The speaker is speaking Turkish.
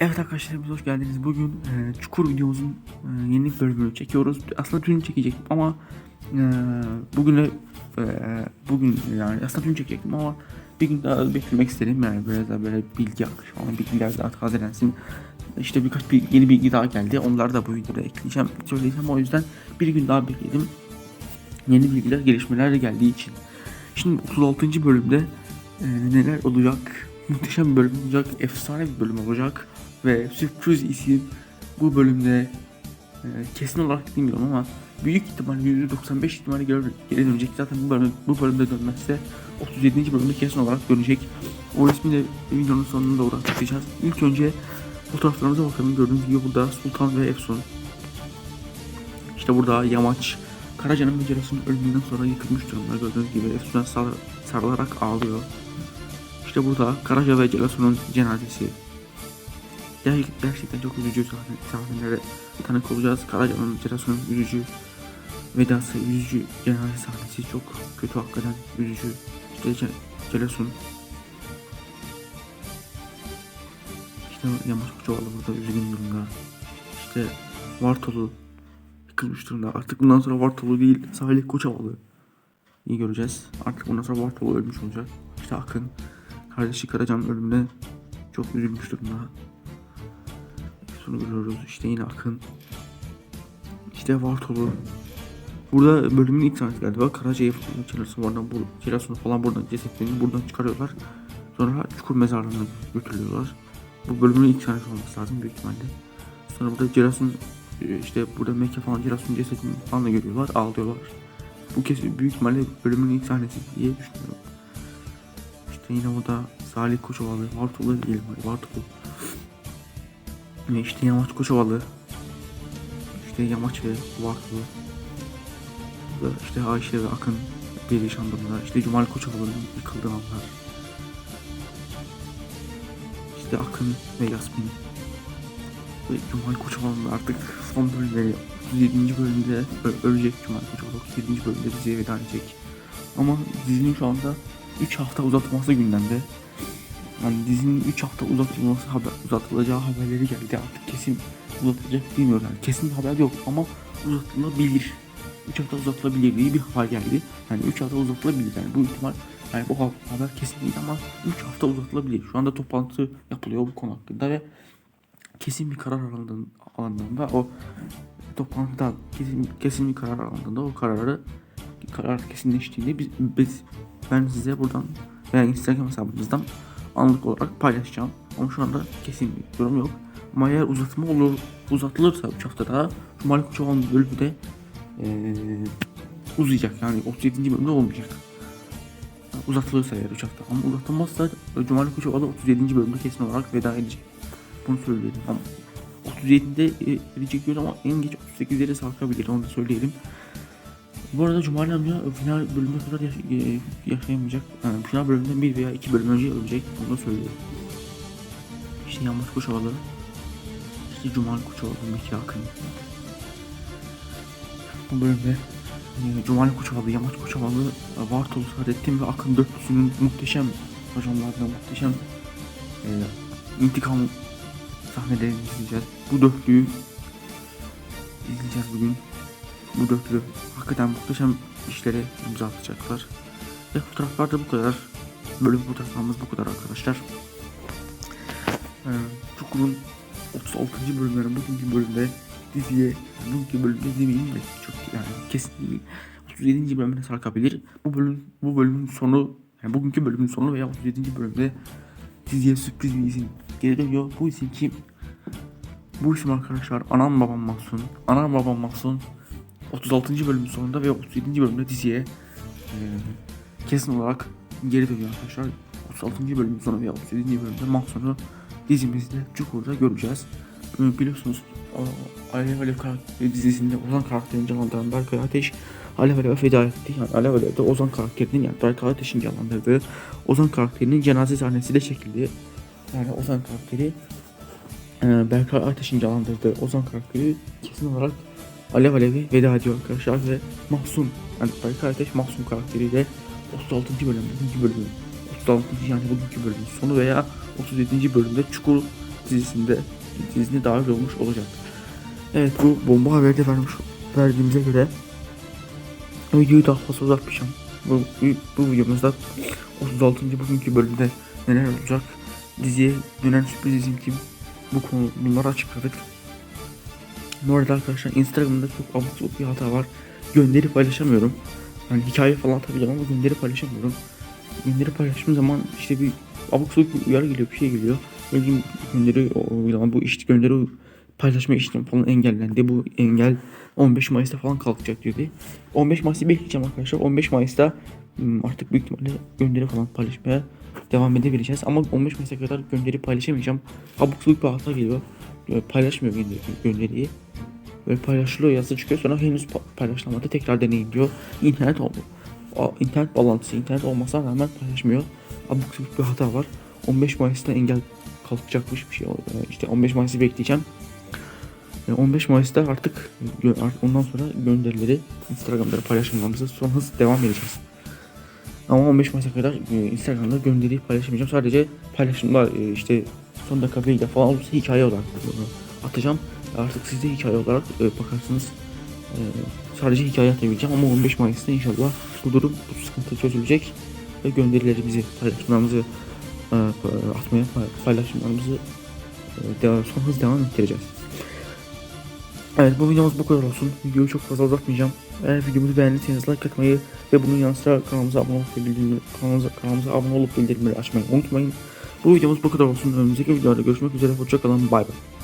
Evet arkadaşlar hepiniz hoş geldiniz. Bugün e, Çukur videomuzun e, yeni bölümünü çekiyoruz. Aslında dün çekecektim ama e, bugüne e, bugün yani aslında dün çekecektim ama bir gün daha beklemek istedim yani böyle da böyle bilgi akışı falan bilgiler daha tazelensin. İşte birkaç bir, yeni bilgi daha geldi. Onları da bu videoda ekleyeceğim, söyleyeceğim. O yüzden bir gün daha bekledim. Yeni bilgiler, gelişmeler de geldiği için. Şimdi 36. bölümde e, neler olacak? Muhteşem bir bölüm olacak, efsane bir bölüm olacak ve sürpriz isim bu bölümde e, kesin olarak bilmiyorum ama büyük ihtimal %95 ihtimalle geri, geri dönecek. Zaten bu bölümde, bu bölümde dönmezse 37. bölümde kesin olarak dönecek. O ismi de videonun sonunda uğraşacağız. İlk önce fotoğraflarımıza bakalım. Gördüğünüz gibi burada Sultan ve Efsun. İşte burada Yamaç Karaca'nın ve Ceras'ın ölümünden sonra yıkılmış durumda. Gördüğünüz gibi Efsun'a sar, sarılarak ağlıyor. İşte burada Karaca ve Celasun'un cenazesi. Ger- Gerçekten çok üzücü sahne, sahnelere tanık olacağız. Karaca'nın Celasun'un üzücü vedası, üzücü cenaze sahnesi çok kötü hakikaten üzücü. İşte Ce- Celasun. İşte Yamaç Koçovalı burada üzgün durumda. İşte Vartolu yıkılmış durumda. Artık bundan sonra Vartolu değil Salih Koçovalı. İyi göreceğiz. Artık bundan sonra Vartolu ölmüş olacak. İşte Akın kardeşi Karaca'nın ölümüne çok üzülmüş durumda. Şunu görüyoruz. İşte yine Akın. İşte Vartolu. Burada bölümün ilk sahnesi galiba. Karaca'yı Çelasun oradan bu Çelasun falan buradan cesetlerini buradan çıkarıyorlar. Sonra çukur mezarlığına götürüyorlar. Bu bölümün ilk sahnesi olması lazım büyük ihtimalle. Sonra burada Celasun e, işte burada Mekke falan Celasun cesedini falan da görüyorlar. Ağlıyorlar. Bu kesin büyük ihtimalle bölümün ilk sahnesi diye düşünüyorum. İşte yine burada Salih Koçovalı, Vartolu diyelim hadi Vartolu. Ve işte Yamaç Koçovalı. İşte Yamaç ve Vartolu. Burada işte Ayşe ve Akın bir yaşandığında işte Cumal Koçovalı'nın yıkıldığı anlar. İşte Akın ve Yasmin. Ve Cumal Koçovalı'nın artık son bölümleri 37. bölümde ölecek Cumal Koçovalı 37. bölümde diziye veda edecek. Ama dizinin şu anda 3 hafta uzatılması gündemde. Yani dizinin 3 hafta uzatılması haber, uzatılacağı haberleri geldi artık kesin uzatılacak bilmiyorum yani kesin bir haber yok ama uzatılabilir. 3 hafta uzatılabilir diye bir haber geldi. Yani 3 hafta uzatılabilir yani bu ihtimal yani bu ha- haber kesin değil ama 3 hafta uzatılabilir. Şu anda toplantı yapılıyor bu konu hakkında ve kesin bir karar alındığında, alındığında o toplantıda kesin, kesin bir karar alındığında o kararı karar kesinleştiğinde biz, biz ben size buradan veya Instagram hesabımızdan anlık olarak paylaşacağım. Ama şu anda kesin bir durum yok. Ama eğer uzatma olur, uzatılırsa 3 hafta daha Cumali Koçovalı'nın bölümü de eee, uzayacak. Yani 37. bölümde olmayacak. Yani uzatılırsa eğer 3 hafta. Ama uzatılmazsa Cumali Koçovalı 37. bölümde kesin olarak veda edecek. Bunu söyleyelim ama 37'de e, edecek diyoruz ama en geç 38'lere sarkabilir onu da söyleyelim. Bu arada Cumali amca final bölümüne kadar yaş- e, yaşayamayacak. Yani final bölümünden bir veya iki bölüm önce ölecek. Da söyleyeyim. İşte Yamaç Koçovalı. İşte Cumali Koçovalı, Mekki Akın. Bu bölümde e, Cumali Koçovalı, Yamaç Koçovalı, e, Vartolu Saadettin ve Akın dörtlüsünün muhteşem rajonlarında muhteşem e, intikam sahnelerini izleyeceğiz. Bu dörtlüyü izleyeceğiz bugün. Bu dörtlü hakikaten muhteşem işlere imza atacaklar. Ve fotoğraflar da bu kadar. Bölüm fotoğraflarımız bu kadar arkadaşlar. Ee, Çukur'un 36. bölümlerin bugünkü bölümde diziye, bugünkü bölümde demeyeyim de çok yani kesin değil. 37. bölümüne sarkabilir. Bu bölüm bu bölümün sonu yani bugünkü bölümün sonu veya 37. bölümde diziye sürpriz bir isim geliyor. Bu isim kim? Bu isim arkadaşlar anam babam Mahsun. Anam babam Mahsun 36. bölümün sonunda ve 37. bölümde diziye e, kesin olarak geri dönüyor arkadaşlar. 36. bölümün sonu ve 37. bölümde Mahsun'u dizimizde Çukur'da göreceğiz. E, biliyorsunuz Alev Alev dizisinde Ozan karakterini canlandıran Berkay Ateş Alev Alev'e feda etti. Yani Alev Alev'de Ozan karakterinin yani Berkay Ateş'in canlandırdığı Ozan karakterinin cenaze sahnesi de çekildi. Yani Ozan karakteri e, Berkay Ateş'in canlandırdığı Ozan karakteri kesin olarak Alev Alev'e veda ediyor arkadaşlar ve Mahsun yani Ateş Mahsun karakteriyle 36. bölüm bugünkü bölümü 36. yani bugünkü bölümün sonu veya 37. bölümde Çukur dizisinde dizine dahil olmuş olacak. Evet bu bomba haberi de vermiş verdiğimize göre videoyu daha fazla uzatmayacağım. Bu, bu, bu videomuzda 36. bugünkü bölümde neler olacak diziye dönen sürpriz kim bu konu bunları açıkladık. Bu arada arkadaşlar Instagram'da çok abuk bir hata var. Gönderi paylaşamıyorum. Yani hikaye falan atabilirim ama gönderi paylaşamıyorum. Gönderi paylaştığım zaman işte bir abuk sabuk bir uyarı geliyor, bir şey geliyor. Bildiğim gönderi uygulama bu işte gönderi paylaşma işlemi falan engellendi. Bu engel 15 Mayıs'ta falan kalkacak diyordu. 15 Mayıs'ı bekleyeceğim arkadaşlar. 15 Mayıs'ta hmm, artık büyük ihtimalle gönderi falan paylaşmaya devam edebileceğiz. Ama 15 Mayıs'a kadar gönderi paylaşamayacağım. Abuk sabuk bir hata geliyor. Paylaşmıyor gönderi, gönderiyi. Böyle paylaşılıyor yazı çıkıyor sonra henüz pa- paylaşılamadı tekrar deneyin diyor. İnternet oldu. İnternet bağlantısı internet olmasına rağmen paylaşmıyor. Abuk sabuk bir hata var. 15 Mayıs'ta engel kalkacakmış bir şey. oldu. İşte 15 Mayıs'ı bekleyeceğim. E, 15 Mayıs'ta artık ondan sonra gönderileri Instagram'da paylaşmamızı son hız devam edeceğiz. Ama 15 Mayıs'a kadar e, Instagram'da gönderiyi paylaşamayacağım. Sadece paylaşımlar e, işte son dakika bilgi falan olursa hikaye olarak e, atacağım. Artık siz de hikaye olarak e, bakarsınız. E, sadece hikaye atabileceğim ama 15 Mayıs'ta inşallah bu durum, bu sıkıntı çözülecek ve gönderilerimizi, paylaşımlarımızı e, atmaya, pay- paylaşımlarımızı e, devam, son hız devam ettireceğiz. Evet bu videomuz bu kadar olsun. Videoyu çok fazla uzatmayacağım. Eğer videomuzu beğendiyseniz like atmayı ve bunun yanı sıra kanalımıza abone olup bildirimleri, kanalımıza, kanalımıza abone olup bildirimleri açmayı unutmayın. Bu videomuz bu kadar olsun. Önümüzdeki videoda görüşmek üzere. Hoşçakalın. Bay bay.